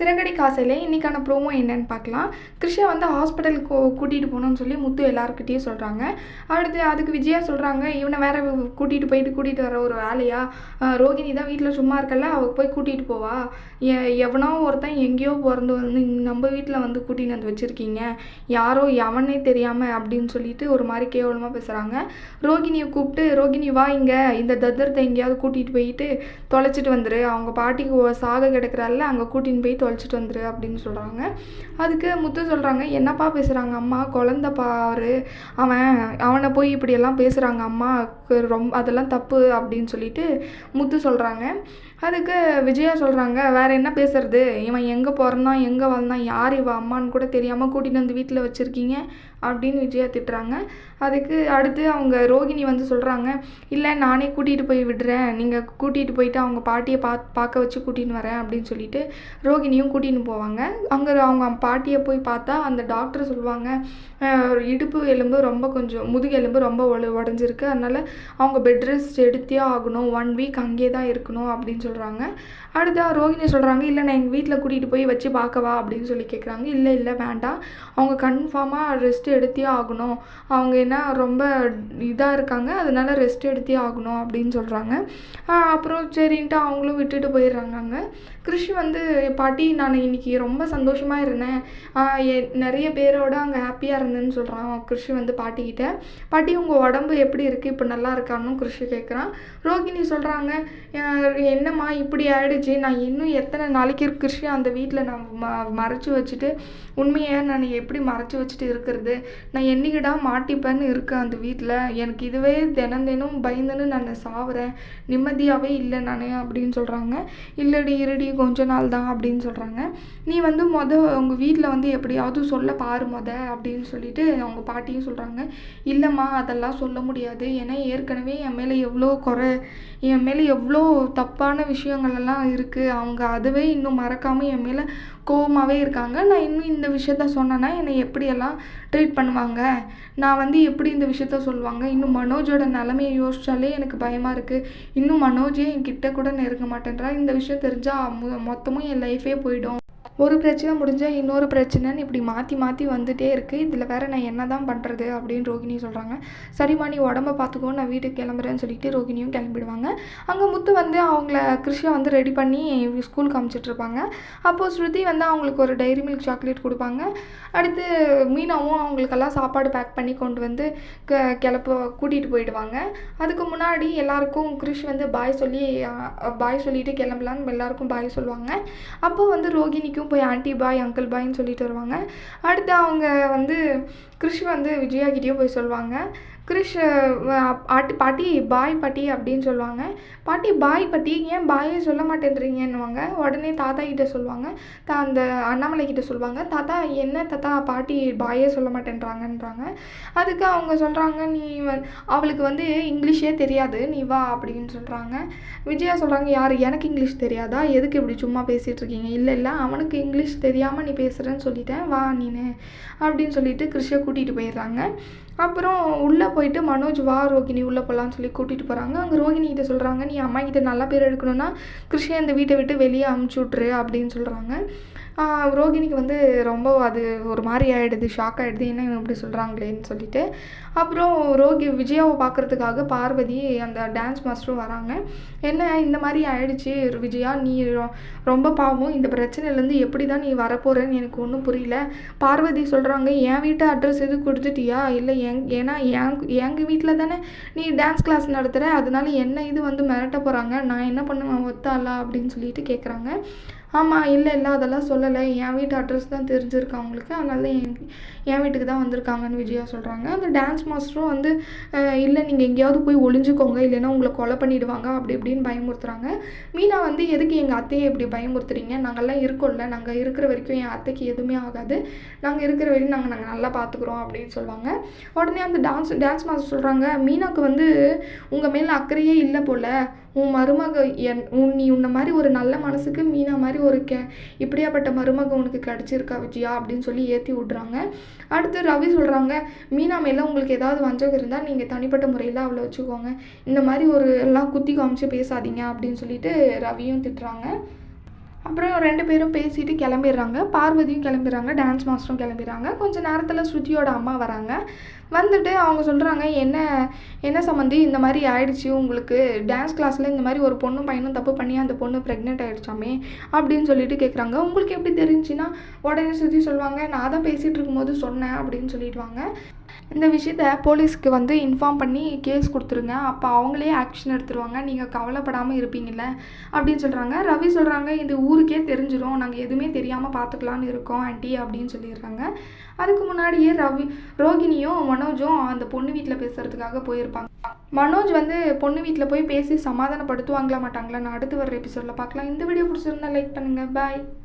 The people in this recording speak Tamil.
சிறங்கடி காசையில் இன்றைக்கான ப்ரோமோ என்னன்னு பார்க்கலாம். கிருஷ்ணா வந்து ஹாஸ்பிட்டலுக்கு கூட்டிகிட்டு போகணும்னு சொல்லி முத்து எல்லாருக்கிட்டேயும் சொல்கிறாங்க அடுத்து அதுக்கு விஜயா சொல்கிறாங்க இவனை வேறு கூட்டிகிட்டு போயிட்டு கூட்டிகிட்டு வர ஒரு வேலையா? ரோகிணி தான் வீட்டில் சும்மா இருக்கல அவள் போய் கூட்டிகிட்டு போவா? எ எவனோ ஒருத்தன் எங்கேயோ பிறந்து வந்து நம்ம வீட்டில் வந்து கூட்டின்னு வந்து வச்சுருக்கீங்க. யாரோ எவனே தெரியாமல் அப்படின்னு சொல்லிட்டு ஒரு மாதிரி கேவலமாக பேசுகிறாங்க ரோகிணியை கூப்பிட்டு ரோகிணி வா இங்கே. இந்த தத்திரத்தை எங்கேயாவது கூட்டிகிட்டு போயிட்டு தொலைச்சிட்டு வந்துரு. அவங்க பாட்டிக்கு சாக கிடக்குறால அங்கே கூட்டின்னு போய் தொலைச்சிட்டு வந்துரு அப்படின்னு சொல்கிறாங்க அதுக்கு முத்து சொல்கிறாங்க என்னப்பா பேசுகிறாங்க அம்மா? குழந்த பாரு. அவன் அவனை போய் இப்படியெல்லாம் பேசுகிறாங்க அம்மா. ரொம்ப அதெல்லாம் தப்பு அப்படின்னு சொல்லிட்டு முத்து சொல்கிறாங்க அதுக்கு விஜயா சொல்கிறாங்க வேறு என்ன பேசுறது? இவன் எங்கே பிறந்தான் எங்கே வளர்ந்தான் யார் இவன் அம்மான்னு கூட தெரியாமல் கூட்டிகிட்டு வந்து வீட்டில் வச்சுருக்கீங்க? அப்படின்னு விஜயா திட்டுறாங்க. அதுக்கு அடுத்து அவங்க ரோகிணி வந்து சொல்கிறாங்க இல்லை நானே கூட்டிகிட்டு போய் விடுறேன். நீங்கள் கூட்டிகிட்டு போயிட்டு அவங்க பாட்டியை பா பார்க்க வச்சு கூட்டின்னு வரேன் அப்படின்னு சொல்லிட்டு ரோகிணியும் கூட்டின்னு போவாங்க. அங்கே அவங்க பாட்டியை போய் பார்த்தா அந்த டாக்டர் சொல்லுவாங்க இடுப்பு எலும்பு ரொம்ப கொஞ்சம் முதுகு எலும்பு ரொம்ப ஒ உடஞ்சிருக்கு அதனால் அவங்க பெட் ரெஸ்ட் எடுத்தே ஆகணும். ஒன் வீக் அங்கேயே தான் இருக்கணும் அப்படின்னு சொல்கிறாங்க அடுத்து ரோகிணி சொல்கிறாங்க இல்லை நான் எங்கள் வீட்டில் கூட்டிகிட்டு போய் வச்சு பார்க்கவா? அப்படின்னு சொல்லி கேட்குறாங்க இல்லை இல்லை வேண்டாம். அவங்க கன்ஃபார்மாக ரெஸ்ட் எடுத்தே ஆகணும். அவங்க என்ன ரொம்ப இதாக இருக்காங்க அதனால ரெஸ்ட் எடுத்தே ஆகணும் அப்படின்னு சொல்கிறாங்க அப்புறம் சரின்ட்டு அவங்களும் விட்டுட்டு போயிடுறாங்க அங்கே. கிருஷி வந்து பாட்டி நான் இன்னைக்கு ரொம்ப சந்தோஷமாக இருந்தேன். எ- நிறைய பேரோட அங்கே ஹாப்பியாக இருந்தேன்னு சொல்கிறான் கிருஷி வந்து பாட்டிக்கிட்ட பாட்டி உங்கள் உடம்பு எப்படி இருக்குது இப்போ நல்லா இருக்கான்னு கிருஷி கேட்குறான் ரோகிணி சொல்கிறாங்க என்னம்மா இப்படி ஆயிடுச்சு? நான் இன்னும் எத்தனை நாளைக்கு கிருஷி அந்த வீட்டில் நான் ம மறைச்சி வச்சுட்டு உண்மையை நான் எப்படி மறைச்சி வச்சுட்டு இருக்கிறது? நான் என்னைக்கிடா மாட்டிப்பேன்னு இருக்கேன் அந்த வீட்டில் எனக்கு இதுவே தினம் தினம் பயந்துன்னு நான் சாவுறேன். நிம்மதியாகவே இல்லை நான் அப்படின்னு சொல்கிறாங்க இல்லடி இருடி கொஞ்ச நாள் தான் அப்படின்னு சொல்கிறாங்க நீ வந்து மொத உங்கள் வீட்டில் வந்து எப்படியாவது சொல்ல பாரு மொத அப்படின்னு சொல்லிட்டு அவங்க பாட்டியும் சொல்கிறாங்க இல்லைம்மா அதெல்லாம் சொல்ல முடியாது. ஏன்னா ஏற்கனவே என் மேலே எவ்வளோ குறை என் மேலே எவ்வளோ தப்பான விஷயங்கள் எல்லாம் இருக்குது அவங்க அதுவே இன்னும் மறக்காமல் என் மேலே கோவமாகவே இருக்காங்க. நான் இன்னும் இந்த விஷயத்த சொன்னேன்னா என்னை எப்படியெல்லாம் ட்ரீட் பண்ணுவாங்க? நான் வந்து எப்படி இந்த விஷயத்த சொல்லுவாங்க? இன்னும் மனோஜோட நிலமையை யோசித்தாலே எனக்கு பயமாக இருக்குது இன்னும் மனோஜே என்கிட்ட கூட நெருங்க மாட்டேன்றா. இந்த விஷயம் தெரிஞ்சால் மொத்தமும் என் லைஃபே போயிடும். ஒரு பிரச்சனை முடிஞ்சால் இன்னொரு பிரச்சனைன்னு இப்படி மாற்றி மாற்றி வந்துகிட்டே இருக்குது இதில் வேறு நான் என்ன தான் பண்ணுறது அப்படின்னு ரோகிணி சொல்கிறாங்க சரிம்மா நீ உடம்ப பார்த்துக்கோ நான் வீட்டுக்கு கிளம்புறேன்னு சொல்லிட்டு ரோகிணியும் கிளம்பிடுவாங்க. அங்கே முத்து வந்து அவங்கள கிருஷியை வந்து ரெடி பண்ணி ஸ்கூலுக்கு அமுச்சிட்ருப்பாங்க அப்போது ஸ்ருதி வந்து அவங்களுக்கு ஒரு டைரி மில்க் சாக்லேட் கொடுப்பாங்க. அடுத்து மீனாவும் அவங்களுக்கெல்லாம் சாப்பாடு பேக் பண்ணி கொண்டு வந்து க கிளப்ப கூட்டிகிட்டு போயிடுவாங்க. அதுக்கு முன்னாடி எல்லாருக்கும் கிருஷ் வந்து பாய் சொல்லி பாய் சொல்லிட்டு கிளம்பலான்னு எல்லாருக்கும் பாய் சொல்லுவாங்க. அப்போ வந்து ரோகிணிக்கும் போய் ஆண்டி பாய் அங்கிள் பாய்ன்னு சொல்லிட்டு வருவாங்க. அடுத்து அவங்க வந்து கிருஷ் வந்து விஜயா கிட்டேயும் போய் சொல்லுவாங்க கிருஷ் ஆட்டு பாட்டி பாய் பாட்டி அப்படின்னு சொல்லுவாங்க. பாட்டி பாய் பாட்டி ஏன் பாயே சொல்ல மாட்டேன்றீங்கன்னுவாங்க. உடனே தாத்தா கிட்ட சொல்லுவாங்க. தா அந்த அண்ணாமலை கிட்ட சொல்லுவாங்க. தாத்தா என்ன தாத்தா பாட்டி பாயே சொல்ல மாட்டேன்றாங்கன்றாங்க. அதுக்கு அவங்க சொல்கிறாங்க நீ அவளுக்கு வந்து இங்கிலீஷே தெரியாது. நீ வா அப்படின்னு சொல்கிறாங்க விஜயா சொல்கிறாங்க யார் எனக்கு இங்கிலீஷ் தெரியாதா? எதுக்கு இப்படி சும்மா பேசிகிட்டு இருக்கீங்க? இல்லை இல்லை அவனுக்கு இங்கிலீஷ் தெரியாமல் நீ பேசுகிறேன்னு சொல்லிட்டேன். வா நீனு அப்படின்னு சொல்லிட்டு கிருஷியை கூட்டிகிட்டு போயிடுறாங்க. அப்புறம் உள்ளே போயிட்டு மனோஜ் வா ரோகிணி உள்ளே போகலான்னு சொல்லி கூட்டிகிட்டு போகிறாங்க அங்கே ரோகிணி கிட்ட சொல்கிறாங்க நீ அம்மா கிட்ட நல்ல பேர் எடுக்கணும்னா கிருஷ்ணன் இந்த வீட்டை விட்டு வெளியே அமுச்சு விட்ரு அப்படின்னு சொல்கிறாங்க ரோகிணிக்கு வந்து ரொம்ப அது ஒரு மாதிரி ஆகிடுது ஷாக் ஆகிடுது என்ன இவங்க இப்படி சொல்கிறாங்களேன்னு சொல்லிட்டு. அப்புறம் ரோகி விஜயாவை பார்க்குறதுக்காக பார்வதி அந்த டான்ஸ் மாஸ்டரும் வராங்க. என்ன இந்த மாதிரி ஆயிடுச்சு விஜயா நீ ரொ- ரொம்ப பாவம். இந்த பிரச்சனையிலேருந்து எப்படி தான் நீ வரப்போகிறேன்னு எனக்கு ஒன்றும் புரியல. பார்வதி சொல்கிறாங்க என் வீட்டு அட்ரஸ் எது கொடுத்துட்டியா? இல்லை எங் ஏன்னா என் எங்கள் வீட்டில் தானே நீ டான்ஸ் கிளாஸ் நடத்துகிற அதனால என்ன இது வந்து மிரட்ட போகிறாங்க நான் என்ன பண்ணுவேன் ஒத்தாளா அப்படின்னு சொல்லிட்டு கேட்குறாங்க ஆமாம் இல்லை இல்லை அதெல்லாம் சொல்லலை. என் வீட்டு அட்ரஸ் தான் தெரிஞ்சிருக்கு அவங்களுக்கு. அதனால தான் என் என் வீட்டுக்கு தான் வந்திருக்காங்கன்னு விஜயா சொல்கிறாங்க அந்த டான்ஸ் மாஸ்டரும் வந்து இல்லை நீங்கள் எங்கேயாவது போய் ஒளிஞ்சுக்கோங்க. இல்லைன்னா உங்களை கொலை பண்ணிவிடுவாங்க அப்படி இப்படின்னு பயமுறுத்துறாங்க. மீனா வந்து எதுக்கு எங்கள் அத்தையை இப்படி பயமுறுத்துறீங்க? நாங்கள்லாம் இருக்கோம்ல. நாங்கள் இருக்கிற வரைக்கும் என் அத்தைக்கு எதுவுமே ஆகாது. நாங்கள் இருக்கிற வரைக்கும் நாங்கள் நாங்கள் நல்லா பார்த்துக்குறோம் அப்படின்னு சொல்லுவாங்க. உடனே அந்த டான்ஸ் டான்ஸ் மாஸ்டர் சொல்கிறாங்க மீனாக்கு வந்து உங்கள் மேலே அக்கறையே இல்லை போல். உன் மருமக என் உன் நீ உன்னை மாதிரி ஒரு நல்ல மனசுக்கு மீனா மாதிரி ஒரு கே இப்படியாப்பட்ட மருமக உனக்கு கிடச்சிருக்கா விஜயா அப்படின்னு சொல்லி ஏற்றி விட்றாங்க. அடுத்து ரவி சொல்கிறாங்க மீனா மேலே உங்களுக்கு ஏதாவது வஞ்சகம் இருந்தால் நீங்கள் தனிப்பட்ட முறையில் அவளை வச்சுக்கோங்க. இந்த மாதிரி ஒரு எல்லாம் குத்தி காமிச்சு பேசாதீங்க அப்படின்னு சொல்லிட்டு ரவியும் திட்டுறாங்க. அப்புறம் ரெண்டு பேரும் பேசிட்டு கிளம்பிடுறாங்க. பார்வதியும் கிளம்பிடுறாங்க டான்ஸ் மாஸ்டரும் கிளம்பிடுறாங்க. கொஞ்ச நேரத்தில் ஸ்ருதியோட அம்மா வராங்க. வந்துட்டு அவங்க சொல்கிறாங்க என்ன என்ன சம்மந்தி இந்த மாதிரி ஆயிடுச்சு உங்களுக்கு. டான்ஸ் கிளாஸில் இந்த மாதிரி ஒரு பொண்ணும் பையனும் தப்பு பண்ணி அந்த பொண்ணு ப்ரெக்னென்ட் ஆகிடுச்சாமே அப்படின்னு சொல்லிட்டு கேட்குறாங்க உங்களுக்கு எப்படி தெரிஞ்சுன்னா? உடனே ஸ்ருதி சொல்லுவாங்க நான் தான் பேசிகிட்டு இருக்கும்போது சொன்னேன் அப்படின்னு சொல்லிடுவாங்க. இந்த விஷயத்த போலீஸ்க்கு வந்து இன்ஃபார்ம் பண்ணி கேஸ் கொடுத்துருங்க. அப்போ அவங்களே ஆக்ஷன் எடுத்துருவாங்க. நீங்கள் கவலைப்படாமல் இருப்பீங்கள்ல அப்படின்னு சொல்கிறாங்க ரவி சொல்கிறாங்க இது ஊருக்கே தெரிஞ்சிடும் நாங்கள் எதுவுமே தெரியாமல் பார்த்துக்கலான்னு இருக்கோம் ஆண்டி அப்படின்னு சொல்லிடுறாங்க. அதுக்கு முன்னாடியே ரவி ரோகிணியும் மனோஜும் அந்த பொண்ணு வீட்டில் பேசுகிறதுக்காக போயிருப்பாங்க. மனோஜ் வந்து பொண்ணு வீட்டில் போய் பேசி சமாதானப்படுத்துவாங்களா மாட்டாங்களா? நான் அடுத்து வர எபிசோடில் பார்க்கலாம். இந்த வீடியோ பிடிச்சிருந்தா லைக் பண்ணுங்கள் பாய்